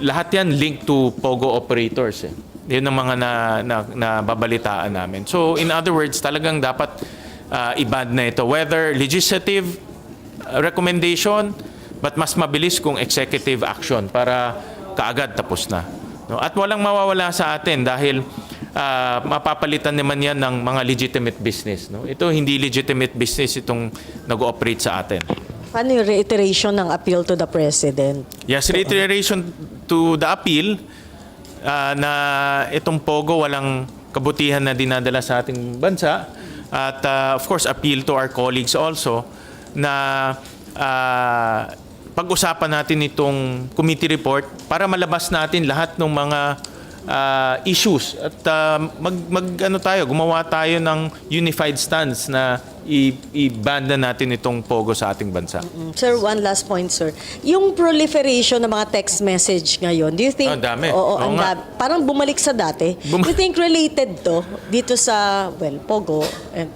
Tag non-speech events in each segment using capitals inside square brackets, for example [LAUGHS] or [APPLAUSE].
lahat yan linked to POGO operators. Eh. Yun ang mga na, na, nababalitaan namin. So in other words, talagang dapat uh, i-ban na ito. Whether legislative uh, recommendation, but mas mabilis kung executive action para kaagad tapos na. No? At walang mawawala sa atin dahil ah, mapapalitan naman yan ng mga legitimate business. No? Ito hindi legitimate business itong nag-ooperate sa atin. Paano yung reiteration ng appeal to the President? Yes, reiteration to the appeal ah, na itong POGO walang kabutihan na dinadala sa ating bansa. At ah, of course, appeal to our colleagues also na ah, pag-usapan natin itong committee report para malabas natin lahat ng mga ah, issues at ah, mag, mag ano tayo gumawa tayo ng unified stance na i-ban na natin itong pogo sa ating bansa. Mm, Sir, one last point, sir. Yung proliferation ng mga text message ngayon, do you think... Ah, dami. Oo, Oo ang nga. dami. Parang bumalik sa dati. Bum- do you think related to dito sa, well, Pogo? And,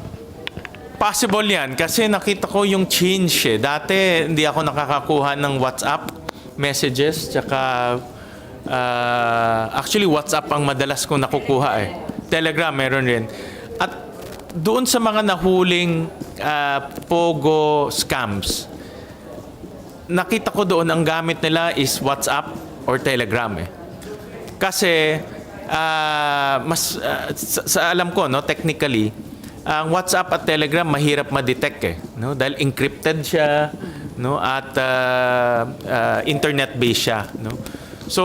Possible yan kasi nakita ko yung change eh. Dati hindi ako nakakakuha ng WhatsApp messages tsaka ah, actually WhatsApp ang madalas ko nakukuha eh. Telegram meron rin. At doon sa mga nahuling ah, Pogo scams, nakita ko doon ang gamit nila is WhatsApp or Telegram eh. Kasi ah, mas ah, sa, sa alam ko no technically ang WhatsApp at Telegram mahirap ma-detect eh no dahil encrypted siya no at ah, ah, internet based siya no. So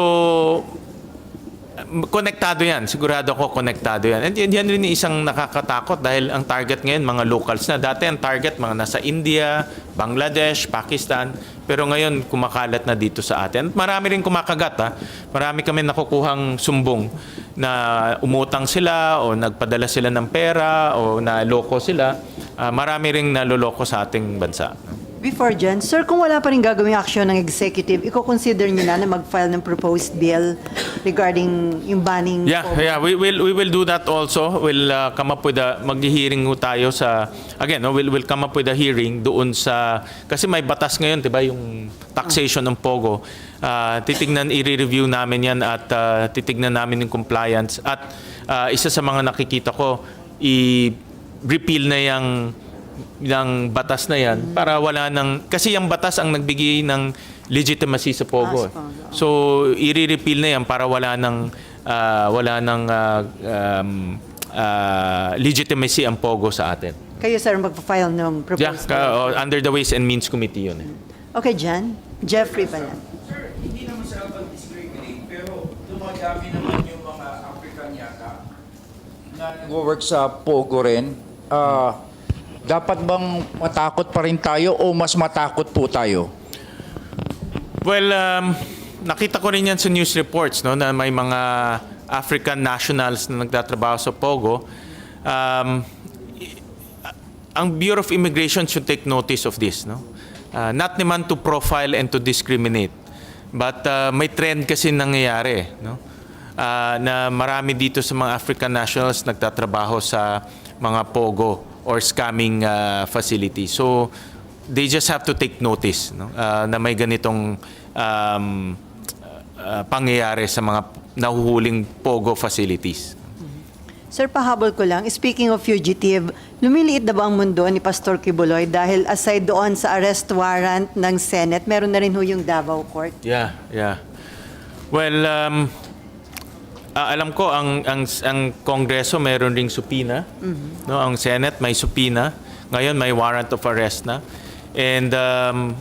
konektado yan. Sigurado ako konektado yan. And yan, yan rin isang nakakatakot dahil ang target ngayon mga locals na. Dati ang target mga nasa India, Bangladesh, Pakistan. Pero ngayon kumakalat na dito sa atin. At marami rin kumakagat ha. Marami kami nakukuhang sumbong na umutang sila o nagpadala sila ng pera o na loko sila. Ah, marami ring naloloko sa ating bansa. Before dyan, sir, kung wala pa rin gagawing aksyon ng executive, i-consider niyo na na mag-file ng proposed bill regarding yung banning Yeah, po- yeah, we will we will do that also. We'll uh, come up with a maghi-hearing ho tayo sa again, no, we'll we'll come up with a hearing doon sa kasi may batas ngayon, 'di ba, yung taxation ng pogo. Uh, titignan i-review namin 'yan at uh, titignan namin yung compliance at uh, isa sa mga nakikita ko i-repeal na yung ng batas na yan para wala ng kasi yung batas ang nagbigay ng legitimacy sa pogo. eh. So i-repeal na yan para wala ng ah, wala ng ah, um, ah, legitimacy ang pogo sa atin. Kayo, sir, mag-file ng Yeah, proposed ka- oh, under the Ways and Means Committee yun. Eh. Okay, Jan. Jeffrey pala. Sir, hindi naman sa pag-discriminate, pero dumadami naman yung mga African yata na nag-work sa Pogo rin. Ah, dapat bang matakot pa rin tayo o mas matakot po tayo? Well, um, nakita ko rin yan sa news reports no, na may mga African nationals na nagtatrabaho sa Pogo. Um, ang Bureau of Immigration should take notice of this. No? Uh, not naman to profile and to discriminate. But uh, may trend kasi nangyayari. No? Uh, na marami dito sa mga African nationals nagtatrabaho sa mga Pogo or scamming uh, facility. So, they just have to take notice no? uh, na may ganitong um, uh, pangyayari sa mga nahuhuling Pogo facilities. Sir, pahabol ko lang. Speaking of fugitive, lumiliit na ba ang mundo ni Pastor Kibuloy dahil aside doon sa arrest warrant ng Senate, meron na rin ho yung Davao Court? Yeah, yeah. Well, um, ah, alam ko ang ang ang Kongreso mayroon ring supina, no? Ang Senate may supina. Ngayon may warrant of arrest na. And um,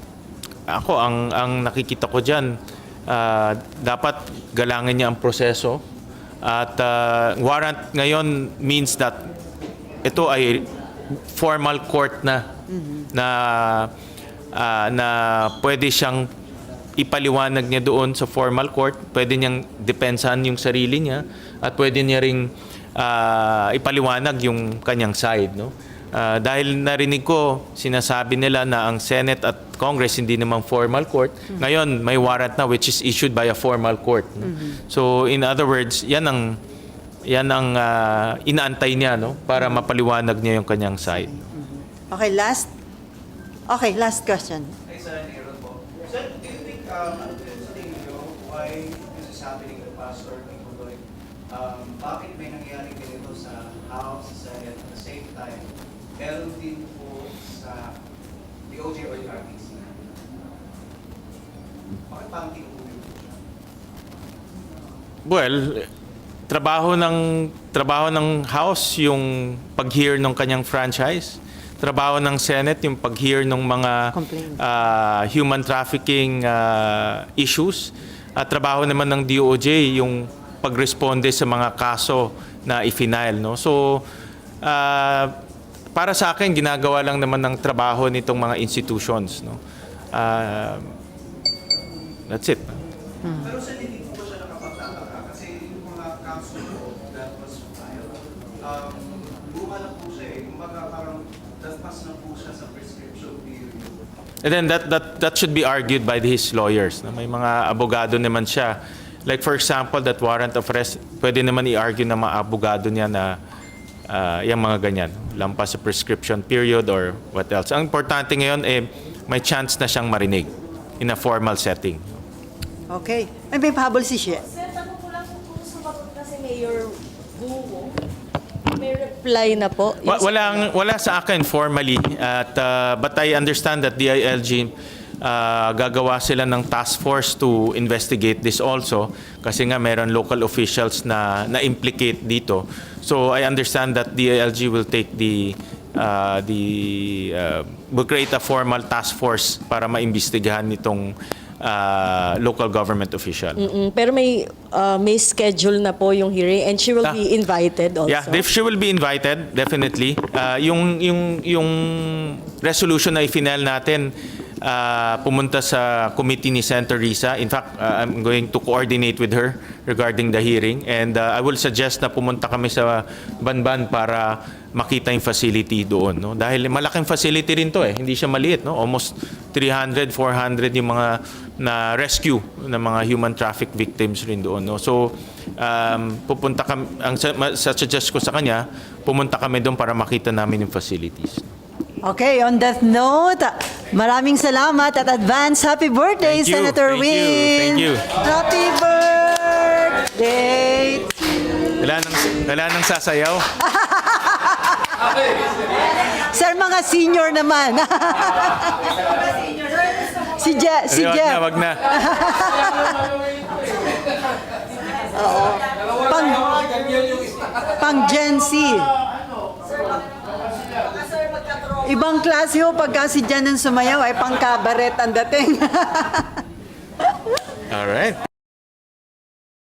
ako ang ang nakikita ko diyan dapat galangin niya ang proseso at ah, warrant ngayon means that ito ay formal court na na ah, na pwede siyang ipaliwanag niya doon sa formal court, pwede niyang depensahan yung sarili niya at pwede niya ring ah, ipaliwanag yung kanyang side, no? Ah, dahil narinig ko, sinasabi nila na ang Senate at Congress hindi naman formal court. Ngayon, may warrant na which is issued by a formal court. no? So, in other words, yan ang yan ang ah, inaantay niya no para mapaliwanag niya yung kanyang side. Okay, last. Okay, last question. Ay, Aaron po. Sir, do you think, um, sa tingin why this is happening to Pastor Nicoloy. Um, bakit may nangyayari ganito sa House, sa at the same time, meron din po sa DOJ or the RTC. Bakit parang tinutuloy po? Well, trabaho ng trabaho ng House yung pag-hear ng kanyang franchise. Trabaho ng Senate yung pag-hear ng mga ah, human trafficking ah, issues. At trabaho naman ng DOJ yung pagresponde sa mga kaso na i-file, no. So ah, para sa akin ginagawa lang naman ng trabaho nitong mga institutions, no. Ah, that's it. Pero sa hindi po siya nakapagtataka? Kasi yung mga po that was filed, um, luma na po siya eh. Kumbaga parang daspas na po siya sa prescription period. And then that that that should be argued by his lawyers. No? May mga abogado naman siya. Like for example, that warrant of arrest, pwede naman i-argue ng mga abogado niya na ah, yung mga ganyan, lampas sa prescription period or what else. Ang importante ngayon eh may chance na siyang marinig in a formal setting. Okay. Ay, may pahabol si She. Sir, tanong ko lang kung sumagot na si Mayor. May reply na po. Wa- walang wala sa akin formally at uh, but I understand that DILG uh, gagawa sila ng task force to investigate this also kasi nga meron local officials na na implicate dito. So I understand that DILG will take the uh, the uh, will create a formal task force para maimbestigahan nitong uh, local government official. Mm, pero may uh, may schedule na po yung hearing and she will Ah. be invited also. Yeah, if she will be invited, definitely. Uh, yung yung yung resolution na i-final natin uh, pumunta sa committee ni Senator Risa. In fact, uh, I'm going to coordinate with her regarding the hearing and uh, I will suggest na pumunta kami sa Banban para makita yung facility doon, no? Dahil malaking facility rin 'to eh, hindi siya maliit, no? Almost 300, 400 yung mga na rescue ng mga human traffic victims rin doon, no? So, um, pupunta kami ang suggest ko sa kanya, pumunta kami doon para makita namin yung facilities. Okay, on that note, maraming salamat at advance happy birthday, Thank you, Senator thank you, Win. thank you. Happy birthday. Wala nang wala nang sasayaw. [LAUGHS] Sir, mga senior naman. [LAUGHS] si Je- si Wag Jeff. na, wag na. [LAUGHS] Pang, pang Gen Z. Ibang klase ho pagka si Jan ang sumayaw ay pang kabaret ang dating. [LAUGHS] All right.